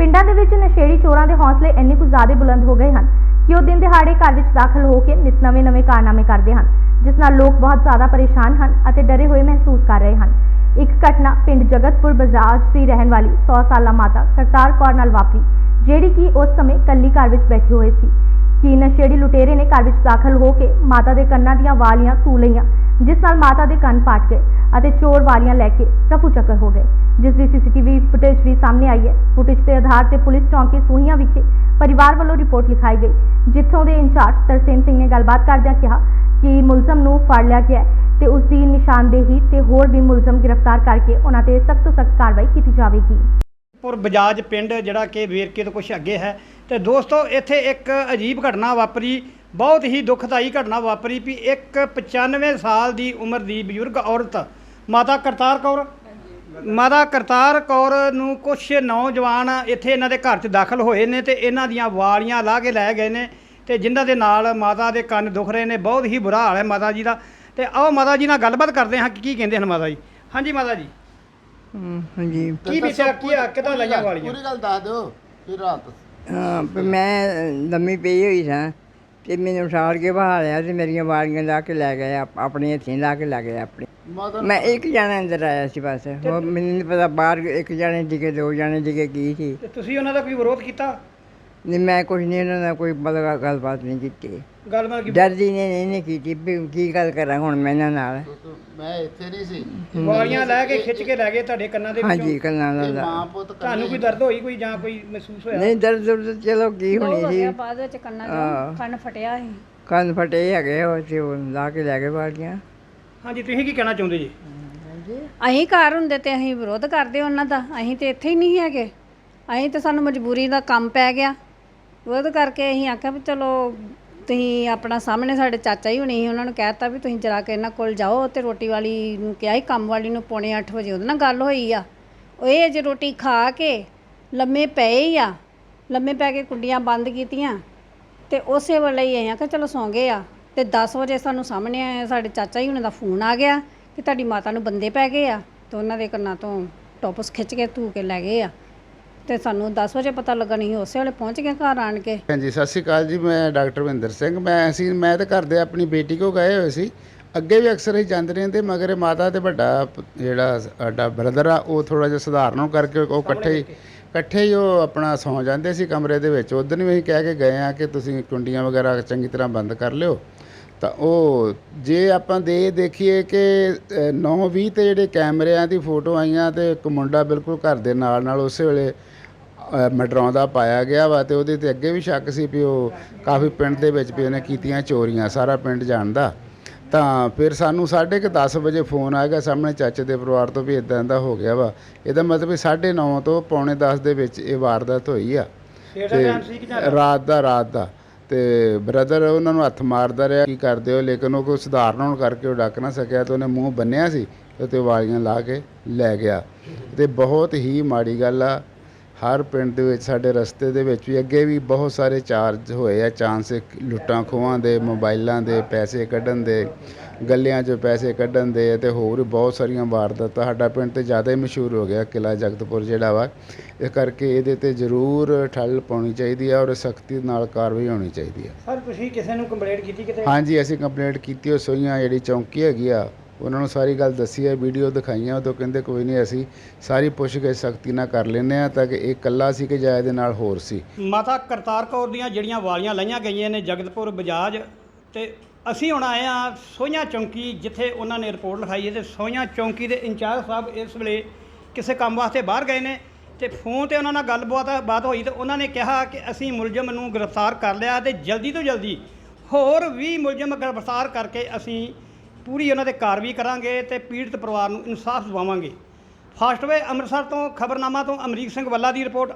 ਪਿੰਡਾਂ ਦੇ ਵਿੱਚ ਨਸ਼ੇੜੀ ਚੋਰਾਂ ਦੇ ਹੌਸਲੇ ਇੰਨੇ ਕੁ ਜ਼ਿਆਦਾ ਬੁਲੰਦ ਹੋ ਗਏ ਹਨ ਕਿ ਉਹ ਦਿਨ ਦਿਹਾੜੇ ਘਰ ਵਿੱਚ ਦਾਖਲ ਹੋ ਕੇ ਨਿਤ ਨਵੇਂ ਨਵੇਂ ਕਾਰਨਾਮੇ ਕਰਦੇ ਹਨ, ਜਿਸ ਨਾਲ ਲੋਕ ਬਹੁਤ ਜ਼ਿਆਦਾ ਪਰੇਸ਼ਾਨ ਹਨ ਅਤੇ ਡਰੇ ਹੋਏ ਮਹਿਸੂਸ ਕਰ ਰਹੇ ਹਨ। ਇੱਕ ਘਟਨਾ ਪਿੰਡ ਜਗਤਪੁਰ ਬਜਾਜ ਦੀ ਰਹਿਣ ਵਾਲੀ 100 ਸਾਲਾ ਮਾਤਾ ਕਰਤਾਰ ਕੌਰ ਨਾਲ ਵਾਪਰੀ, ਜਿਹੜੀ ਕਿ ਉਸ ਸਮੇਂ ਕੱਲੀ ਘਰ ਵਿੱਚ ਬੈਠੀ ਹੋਈ ਸੀ। ਕਿ ਨਸ਼ੇੜੀ ਲੁਟੇਰੇ ਨੇ ਘਰ ਵਿੱਚ ਦਾਖਲ ਹੋ ਕੇ ਮਾਤਾ ਦੇ ਕੰਨਾਂ ਦੀਆਂ ਵਾਲੀਆਂ ਤੂ ਲਈਆਂ ਜਿਸ ਨਾਲ ਮਾਤਾ ਦੇ ਕੰਨ ਪਾਟ ਗਏ ਅਤੇ ਚੋਰ ਵਾਲੀਆਂ ਲੈ ਕੇ ਰਫੂ ਚੱਕਰ ਹੋ ਗਏ। ਜਿਸ ਦੀ ਸੀਸੀਟੀਵੀ ਫੁਟੇਜ ਵੀ ਸਾਹਮਣੇ ਆਈ ਹੈ। ਫੁਟੇਜ ਦੇ ਆਧਾਰ ਤੇ ਪੁਲਿਸ ਚੌਂਕੀ ਸੋਹੀਆਂ ਵਿਖੇ ਪਰਿਵਾਰ ਵੱਲੋਂ ਰਿਪੋਰਟ ਲਿਖਾਈ ਗਈ, ਜਿੱਥੋਂ ਦੇ ਇੰਚਾਰਜ ਤਰਸੇਮ ਸਿੰਘ ਨੇ ਗੱਲਬਾਤ ਕਰਦਿਆਂ ਕਿਹਾ ਕਿ ਮੁਲਜ਼ਮ ਨੂੰ ਫੜ ਲਿਆ ਗਿਆ ਹੈ ਤੇ ਉਸ ਦੀ ਨਿਸ਼ਾਨਦੇਹੀ ਤੇ ਹੋਰ ਵੀ ਮੁਲਜ਼ਮ ਗ੍ਰਿਫਤਾਰ ਕਰਕੇ ਉਹਨਾਂ ਤੇ ਸਖਤ ਤੋਂ ਸਖਤ ਕਾਰਵਾਈ ਕੀਤੀ ਜਾਵੇਗੀ। ਪੁਰ ਬਜਾਜ ਪਿੰਡ ਜਿਹੜਾ ਕਿ ਵੇਰਕੇ ਤੋਂ ਕੁਝ ਅੱਗੇ ਹੈ ਤੇ ਦੋਸਤੋ ਇੱਥੇ ਇੱਕ ਅਜੀਬ ਘਟਨਾ ਵਾਪਰੀ ਬਹੁਤ ਹੀ ਦੁਖਦਾਈ ਘਟਨਾ ਵਾਪਰੀ ਵੀ ਇੱਕ 95 ਸਾਲ ਦੀ ਉਮਰ ਦੀ ਬਜ਼ੁਰਗ ਔਰਤ ਮਾਤਾ ਕਰਤਾਰ ਕੌਰ। ਮਾਤਾ ਕਰਤਾਰ ਕੌਰ ਨੂੰ ਕੁਝ ਨੌਜਵਾਨ ਇੱਥੇ ਇਹਨਾਂ ਦੇ ਘਰ 'ਚ ਦਾਖਲ ਹੋਏ ਨੇ ਤੇ ਇਹਨਾਂ ਦੀਆਂ ਵਾਲੀਆਂ ਲਾ ਕੇ ਲੈ ਗਏ ਨੇ ਤੇ ਜਿਨ੍ਹਾਂ ਦੇ ਨਾਲ ਮਾਤਾ ਦੇ ਕੰਨ ਦੁਖ ਰਹੇ ਨੇ ਬਹੁਤ ਹੀ ਬੁਰਾ ਹਾਲ ਹੈ ਮਾਤਾ ਜੀ ਦਾ। ਤੇ ਆਓ ਮਾਤਾ ਜੀ ਨਾਲ ਗੱਲਬਾਤ ਕਰਦੇ ਹਾਂ ਕਿ ਕੀ ਕਹਿੰਦੇ ਹਨ ਮਾਤਾ ਜੀ। ਹਾਂਜੀ ਮਾਤਾ ਜੀ। ਹਾਂਜੀ। ਕੀ ਵਿਚਾਰ ਕੀ ਆ ਕਿਦਾਂ ਲਾਈਆਂ ਵਾਲੀਆਂ? ਪੂਰੀ ਗੱਲ ਦੱਸ ਦਿਓ ਫਿਰ ਰਾਤ ਮੈਂ ਲੰਮੀ ਪਈ ਹੋਈ ਸਾਂ ਤੇ ਮੈਨੂੰ ਉਠਾੜ ਕੇ ਬਹਾ ਲਿਆ ਤੇ ਮੇਰੀਆਂ ਵਾਲੀਆਂ ਲਾ ਕੇ ਲੈ ਗਏ ਆਪ- ਆਪਣੇ ਹੱਥੀਂ ਲਾ ਕੇ ਲੈ ਗਏ ਆਪਣੇ। ਮੈਂ ਇੱਕ ਜਣਾ ਅੰਦਰ ਆਇਆ ਸੀ ਬਸ। ਹੋਰ ਮੈਨੂੰ ਨਹੀਂ ਪਤਾ ਬਾਹਰ ਇੱਕ ਜਣੇ ਡਿੱਗੇ ਦੋ ਜਣੇ ਡਿੱਗੇ ਕੀ ਸੀ? ਤੇ ਤੁਸੀਂ ਉਹਨਾਂ ਦਾ ਕੋਈ ਵਿਰੋਧ ਕੀਤਾ? ਨਹੀਂ ਮੈਂ ਕੁਝ ਨਹੀਂ ਉਹਨਾਂ ਨਾਲ ਕੋਈ ਮਤਲਬ ਗੱਲਬਾਤ ਨਹੀਂ ਕੀਤੀ। ਗੱਲਬਾਤ ਕੀ ਨੇ ਨਹੀਂ ਨਹੀਂ ਕੀਤੀ ਵੀ ਕੀ ਗੱਲ ਕਰਾਂ ਹੁਣ ਮੈਂ ਇਹਨਾਂ ਨਾਲ? ਮੈਂ ਇੱਥੇ ਨਹੀਂ ਸੀ। ਵਾਲੀਆਂ ਲੈ ਕੇ ਖਿੱਚ ਕੇ ਲੈ ਗਏ ਤੁਹਾਡੇ ਕੰਨਾਂ ਦੇ ਹਾਂਜੀ ਵਿੱਚੋਂ। ਕੰਨਾਂ ਇਹ ਦਾ ਮਾਂ ਪੁੱਤ ਤੁਹਾਨੂੰ ਕੋਈ ਦਰਦ ਹੋਈ ਕੋਈ ਜਾਂ ਕੋਈ ਮਹਿਸੂਸ ਹੋਇਆ? ਨਹੀਂ ਦਰਦ ਦੁਰਦ ਚਲੋ ਕੀ ਹੋਣੀ ਸੀ। ਬਾਅਦ ਵਿੱਚ ਕੰਨਾਂ ਹਾਂ। ਚੋਂ ਕੰਨ ਫਟਿਆ ਸੀ। ਕੰਨ ਫਟੇ ਹੈਗੇ ਉਹ ਤੇ ਉਹ ਲਾ ਕੇ ਲੈ ਗਏ ਵਾਲੀਆਂ ਹਾਂਜੀ ਤੁਸੀਂ ਕੀ ਕਹਿਣਾ ਚਾਹੁੰਦੇ ਜੀ? ਅਸੀਂ ਘਰ ਹੁੰਦੇ ਤੇ ਅਸੀਂ ਵਿਰੋਧ ਕਰਦੇ ਉਹਨਾਂ ਦਾ। ਅਸੀਂ ਤੇ ਇੱਥੇ ਹੀ ਨਹੀਂ ਹੈਗੇ। ਅਸੀਂ ਤੇ ਸਾਨੂੰ ਮਜਬੂਰੀ ਦਾ ਕੰਮ ਪੈ ਗਿਆ। ਵਿਰੋਧ ਕਰਕੇ ਅਸੀਂ ਆਖਿਆ ਵੀ ਚਲੋ ਤੁਸੀਂ ਆਪਣਾ ਸਾਹਮਣੇ ਸਾਡੇ ਚਾਚਾ ਹੀ ਹੋਣੀ ਸੀ ਉਹਨਾਂ ਨੂੰ ਕਹਿਤਾ ਵੀ ਤੁਸੀਂ ਜਰਾ ਕੇ ਇਹਨਾਂ ਕੋਲ ਜਾਓ ਤੇ ਰੋਟੀ ਵਾਲੀ ਨੂੰ ਕਿਹਾ ਸੀ, ਕੰਮ ਵਾਲੀ ਨੂੰ ਪੌਣੇ 8 ਵਜੇ, ਉਹਦੇ ਨਾਲ ਗੱਲ ਹੋਈ ਆ। ਉਹ ਇਹ ਜੇ ਰੋਟੀ ਖਾ ਕੇ ਲੰਮੇ ਪਏ ਹੀ ਆ, ਲੰਮੇ ਪੈ ਕੇ ਕੁੰਡੀਆਂ ਬੰਦ ਕੀਤੀਆਂ ਤੇ ਉਸੇ ਵੇਲੇ ਹੀ ਆਇਆ ਕਿ ਚਲੋ ਸੌਂ ਗਏ ਆ ਤੇ 10 ਵਜੇ ਸਾਨੂੰ ਸਾਹਮਣੇ ਆਇਆ, ਸਾਡੇ ਚਾਚਾ ਜੀ ਉਹਨਾਂ ਦਾ ਫੋਨ ਆ ਗਿਆ ਕਿ ਤੁਹਾਡੀ ਮਾਤਾ ਨੂੰ ਬੰਦੇ ਪੈ ਗਏ ਆ ਤੇ ਉਹਨਾਂ ਦੇ ਕੰਨਾਂ ਤੋਂ ਟੋਪਸ ਖਿੱਚ ਕੇ ਧੂ ਕੇ ਲੈ ਗਏ ਆ। ਤੇ ਸਾਨੂੰ 10 ਵਜੇ ਪਤਾ ਲੱਗਾ ਨਹੀਂ ਉਸੇ ਵੇਲੇ ਪਹੁੰਚ ਗਏ ਘਰ ਆਣ ਕੇ। ਹਾਂਜੀ ਸਤਿ ਸ਼੍ਰੀ ਅਕਾਲ ਜੀ ਮੈਂ ਡਾਕਟਰ ਵਿੰਦਰ ਸਿੰਘ। ਮੈਂ ਅਸੀਂ ਮੈਂ ਤੇ ਘਰ ਦੇ ਆਪਣੀ ਬੇਟੀ ਕੋ ਗਏ ਹੋਏ ਸੀ। ਅੱਗੇ ਵੀ ਅਕਸਰ ਹੀ ਜਾਂਦੇ ਰਹਿੰਦੇ ਮਗਰ ਇਹ ਮਾਤਾ ਤੇ ਵੱਡਾ ਪ- ਜਿਹੜਾ ਸਾਡਾ ਬ੍ਰਦਰ ਆ ਉਹ ਥੋੜਾ ਜਿਹਾ ਸਧਾਰਨ ਕਰਕੇ ਉਹ ਇਕੱਠੇ ਹੀ ਇਕੱਠੇ ਹੀ ਉਹ ਆਪਣਾ ਸੌਂ ਜਾਂਦੇ ਸੀ ਕਮਰੇ ਦੇ ਵਿੱਚ। ਉਦੋਂ ਵੀ ਅਸੀਂ ਕਹਿ ਕੇ ਗਏ ਆ ਕਿ ਤੁਸੀਂ ਕੁੰਡੀਆਂ ਵਗੈਰਾ ਚੰਗੀ ਤਰ੍ਹਾਂ ਬੰਦ ਕਰ ਲਿਓ। ਤਾਂ ਉਹ ਜੇ ਆਪਾਂ ਦੇ ਦੇਖੀਏ ਕਿ 9:20 ਤੇ ਜਿਹੜੇ ਕੈਮਰਿਆਂ ਦੀ ਫੋਟੋ ਆਈਆਂ ਤੇ ਇੱਕ ਮੁੰਡਾ ਬਿਲਕੁਲ ਘਰ ਦੇ ਨਾਲ ਨਾਲ ਉਸੇ ਵੇਲੇ ਮਡਰਾਉਂਦਾ ਪਾਇਆ ਗਿਆ ਵਾ ਤੇ ਉਹਦੇ ਤੇ ਅੱਗੇ ਵੀ ਸ਼ੱਕ ਸੀ ਵੀ ਉਹ ਕਾਫੀ ਪਿੰਡ ਦੇ ਵਿੱਚ ਵੀ ਉਹਨੇ ਕੀਤੀਆਂ ਚੋਰੀਆਂ ਸਾਰਾ ਪਿੰਡ ਜਾਣਦਾ। ਤਾਂ ਫਿਰ ਸਾਨੂੰ ਸਾਢੇ ਕੁ 10 ਵਜੇ ਫੋਨ ਆ ਗਿਆ ਸਾਹਮਣੇ ਚਾਚੇ ਦੇ ਪਰਿਵਾਰ ਤੋਂ ਵੀ ਇਦਾਂ ਦਾ ਹੋ ਗਿਆ ਵਾ। ਇਹਦਾ ਮਤਲਬ ਵੀ 9:30 ਤੋਂ ਪੌਣੇ 10 ਦੇ ਵਿੱਚ ਇਹ ਵਾਰਦਾਤ ਹੋਈ ਆ। ਰਾਤ ਦਾ ਰਾਤ ਦਾ। ਤੇ ਬ੍ਰਦਰ ਉਹਨਾਂ ਨੂੰ ਹੱਥ ਮਾਰਦਾ ਰਿਹਾ ਕੀ ਕਰਦੇ ਹੋ, ਲੇਕਿਨ ਉਹ ਕੋਈ ਸੁਧਾਰਨ ਹੋਣ ਕਰਕੇ ਉਹ ਡੱਕ ਨਾ ਸਕਿਆ ਤੇ ਉਹਨੇ ਮੂੰਹ ਬੰਨਿਆ ਸੀ ਤੇ ਵਾਲੀਆਂ ਲਾ ਕੇ ਲੈ ਗਿਆ। ਤੇ ਬਹੁਤ ਹੀ ਮਾੜੀ ਗੱਲ ਆ ਹਰ ਪਿੰਡ ਦੇ ਵਿੱਚ ਸਾਡੇ ਰਸਤੇ ਦੇ ਵਿੱਚ ਵੀ ਅੱਗੇ ਵੀ ਬਹੁਤ ਸਾਰੇ ਚਾਰਜ ਹੋਏ ਆ ਚਾਂਸ ਲੁੱਟਾਂ ਖੋਹਾਂ ਦੇ ਮੋਬਾਈਲਾਂ ਦੇ ਪੈਸੇ ਕੱਢਣ ਦੇ ਗੱਲਿਆਂ 'ਚੋਂ ਪੈਸੇ ਕੱਢਣ ਦੇ ਤੇ ਹੋਰ ਬਹੁਤ ਸਾਰੀਆਂ ਵਾਰਦਾਤਾਂ। ਸਾਡਾ ਪਿੰਡ ਤੇ ਜ਼ਿਆਦਾ ਹੀ ਮਸ਼ਹੂਰ ਹੋ ਗਿਆ ਕਿਲਾ ਜਗਤਪੁਰ ਜਿਹੜਾ ਵਾ। ਇਸ ਕਰਕੇ ਇਹਦੇ ਤੇ ਜ਼ਰੂਰ ਠੱਲ ਪਾਉਣੀ ਚਾਹੀਦੀ ਹੈ ਔਰ ਸਖਤੀ ਨਾਲ ਕਾਰਵਾਈ ਹੋਣੀ ਚਾਹੀਦੀ ਹੈ ਸਰ ਤੁਸੀਂ ਕਿਸੇ ਨੂੰ ਕੰਪਲੇਂਟ ਕੀਤੀ ਕਿਤੇ? ਹਾਂਜੀ ਅਸੀਂ ਕੰਪਲੇਂਟ ਕੀਤੀ ਉਹ ਸੋਈਆਂ ਜਿਹੜੀ ਚੌਂਕੀ ਹੈਗੀ ਆ ਉਹਨਾਂ ਨੂੰ ਸਾਰੀ ਗੱਲ ਦੱਸੀ ਹੈ, ਵੀਡੀਓ ਦਿਖਾਈਆਂ, ਉਹ ਤੋਂ ਕਹਿੰਦੇ ਕੋਈ ਨਹੀਂ, ਅਸੀਂ ਸਾਰੀ ਪੁੱਛਗਿੱਛ ਸਖਤੀ ਨਾਲ ਕਰ ਲੈਂਦੇ ਆ ਤਾਂ ਕਿ ਇਹ ਇਕੱਲਾ ਸੀ ਕਿ ਜਾਂ ਇਹਦੇ ਨਾਲ ਹੋਰ ਸੀ? ਮਾਤਾ ਕਰਤਾਰ ਕੌਰ ਦੀਆਂ ਜਿਹੜੀਆਂ ਵਾਲੀਆਂ ਲਾਈਆਂ ਗਈਆਂ ਨੇ ਜਗਤਪੁਰ ਬਜਾਜ, ਤੇ ਅਸੀਂ ਹੁਣ ਆਏ ਆ ਸੋਹੀਆਂ ਚੌਂਕੀ, ਜਿੱਥੇ ਉਹਨਾਂ ਨੇ ਰਿਪੋਰਟ ਲਿਖਾਈ ਹੈ, ਤੇ ਸੋਹੀਆਂ ਚੌਂਕੀ ਦੇ ਇੰਚਾਰਜ ਸਾਹਿਬ ਇਸ ਵੇਲੇ ਕਿਸੇ ਕੰਮ ਵਾਸਤੇ ਬਾਹਰ ਗਏ ਨੇ, ਤੇ ਫੋਨ ਤੇ ਉਹਨਾਂ ਨਾਲ ਗੱਲਬਾਤ, ਬਾਤ ਹੋਈ, ਤੇ ਉਹਨਾਂ ਨੇ ਕਿਹਾ ਕਿ ਅਸੀਂ ਮੁਲਜ਼ਮ ਨੂੰ ਗ੍ਰਿਫਤਾਰ ਕਰ ਲਿਆ, ਤੇ ਜਲਦੀ ਤੋਂ ਜਲਦੀ ਹੋਰ ਵੀ ਮੁਲਜ਼ਮ ਗ੍ਰਿਫਤਾਰ ਕਰਕੇ ਅਸੀਂ ਪੂਰੀ ਉਹਨਾਂ ਤੇ ਕਾਰਵਾਈ ਕਰਾਂਗੇ ਤੇ ਪੀੜਤ ਪਰਿਵਾਰ ਨੂੰ ਇਨਸਾਫ ਦਿਵਾਵਾਂਗੇ। ਫਾਸਟਵੇ ਅੰਮ੍ਰਿਤਸਰ ਤੋਂ, ਖਬਰਨਾਮਾ ਤੋਂ ਅਮਰੀਕ ਸਿੰਘ ਵੱਲਾ ਦੀ ਰਿਪੋਰਟ